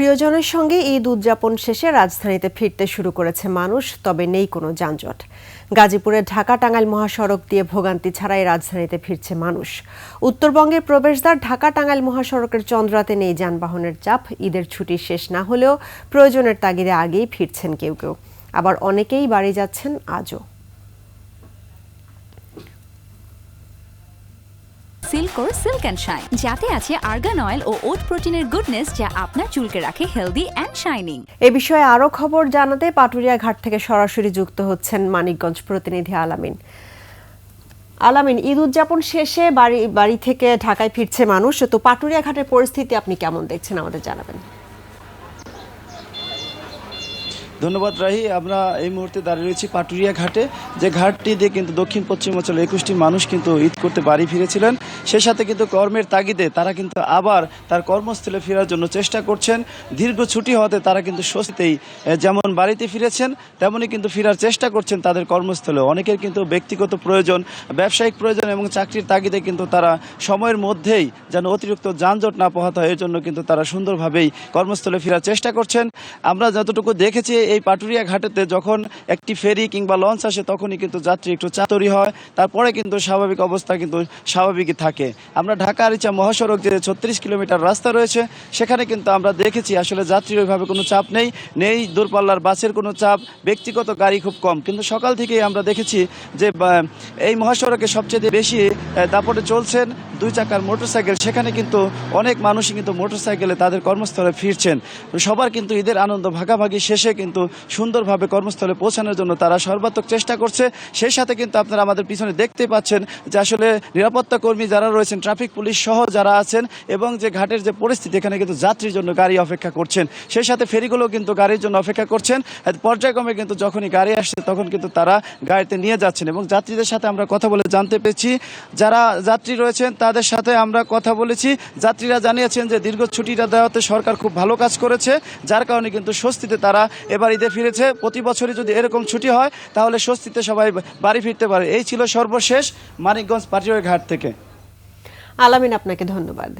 প্রিয়জনের সঙ্গে ঈদ উদযাপন শেষে রাজধানীতে ফিরতে শুরু করেছে মানুষ, তবে নেই কোনো যানজট। গাজীপুরের ঢাকা টাঙ্গাইল মহাসড়ক দিয়ে ভোগান্তি ছাড়াই রাজধানীতে ফিরছে মানুষ। উত্তরবঙ্গের প্রবেশদ্বার ঢাকা টাঙ্গাইল মহাসড়কের চন্দ্রাতে নেই যানবাহনের চাপ। ঈদের ছুটি শেষ না হলেও প্রয়োজনের তাগিদে আগেই ফিরছেন কেউ কেউ। আবার অনেকেই বাড়ি যাচ্ছেন আজও। সিল্কোর সিল্ক অ্যান্ড শাইন যাতে আছে আর্গান অয়েল ও ওট প্রোটিনের গুডনেস যা আপনার চুলকে রাখে হেলদি অ্যান্ড শাইনিং এ বিষয়ে আরও খবর জানাতে পাটুরিয়া ঘাট থেকে সরাসরি যুক্ত হচ্ছেন মানিকগঞ্জ প্রতিনিধি আলামিন। আলামিন, ঈদ উদযাপন শেষে বাড়ি বাড়ি থেকে ঢাকায় ফিরছে মানুষ, তো পাটুরিয়া ঘাটের পরিস্থিতি আপনি কেমন দেখছেন আমাদের জানাবেন। ধন্যবাদ রাহি, আমরা এই মুহূর্তে দাঁড়িয়ে রয়েছি পাটুরিয়া ঘাটে, যে ঘাটটি দিয়ে কিন্তু দক্ষিণ পশ্চিম অঞ্চলে একুশটি মানুষ কিন্তু ঈদ করতে বাড়ি ফিরেছিলেন। সেই সাথে কিন্তু কর্মের তাগিদে তারা কিন্তু আবার তার কর্মস্থলে ফেরার জন্য চেষ্টা করছেন। দীর্ঘ ছুটি হওয়াতে তারা কিন্তু স্বস্তিতেই যেমন বাড়িতে ফিরেছেন তেমনই কিন্তু ফেরার চেষ্টা করছেন তাদের কর্মস্থলে। অনেকের কিন্তু ব্যক্তিগত প্রয়োজন, ব্যবসায়িক প্রয়োজন এবং চাকরির তাগিদে কিন্তু তারা সময়ের মধ্যেই যেন অতিরিক্ত যানজট না পোহাতে হয়, এর জন্য কিন্তু তারা সুন্দরভাবেই কর্মস্থলে ফেরার চেষ্টা করছেন। আমরা যতটুকু দেখেছি এই পাটুরিয়া ঘাটেতে যখন একটি ফেরি কিংবা লঞ্চ আসে, তখনই কিন্তু যাত্রী একটু চাতরি হয়। তারপরে কিন্তু স্বাভাবিক অবস্থা কিন্তু স্বাভাবিকই থাকে। আমরা ঢাকা আরিচা মহাসড়ক যে ছত্রিশ কিলোমিটার রাস্তা রয়েছে। সেখানে কিন্তু আমরা দেখেছি, আসলে যাত্রীর ওইভাবে কোনো চাপ নেই। নেই দূরপাল্লার বাসের কোনো চাপ। ব্যক্তিগত গাড়ি খুব কম। কিন্তু সকাল থেকেই আমরা দেখেছি যে এই মহাসড়কে সবচেয়ে বেশি দাপটে চলছেন দুই চাকার মোটরসাইকেল। সেখানে কিন্তু অনেক মানুষই কিন্তু মোটরসাইকেলে তাদের কর্মস্থলে ফিরছেন। সবার কিন্তু ঈদের আনন্দ ভাগাভাগি শেষে কিন্তু সুন্দরভাবে কর্মস্থলে পৌঁছানোর জন্য তারা সর্বাত্মক চেষ্টা করছে। সেই সাথে কিন্তু আপনারা আমাদের পিছনে দেখতে পাচ্ছেন যে আসলে নিরাপত্তা কর্মী যারা রয়েছেন, ট্রাফিক পুলিশ সহ যারা আছেন এবং যে ঘাটের যে পরিস্থিতি, এখানে কিন্তু যাত্রীর জন্য গাড়ি অপেক্ষা করছেন। সেই সাথে ফেরিগুলো কিন্তু গাড়ির জন্য অপেক্ষা করছেন। পর্যায়ক্রমে কিন্তু যখনই গাড়ি আসছে, তখন কিন্তু তারা গাড়িতে নিয়ে যাচ্ছেন এবং যাত্রীদের সাথে আমরা কথা বলে জানতে পেরেছি। যারা যাত্রী রয়েছেন, তাদের সাথে আমরা কথা বলেছি। যাত্রীরা জানিয়েছেন যে দীর্ঘ ছুটিটা দেওয়াতে সরকার খুব ভালো কাজ করেছে। যার কারণে কিন্তু স্বস্তিতে তারা এবার ঈদে ফিরেছে। প্রতি বছরই যদি এরকম ছুটি হয়, তাহলে স্বস্তিতে সবাই বাড়ি ফিরতে পারে। এই ছিল সর্বশেষ মানিকগঞ্জ পাটিয়ার ঘাট থেকে। আলামিন আপনাকে ধন্যবাদ।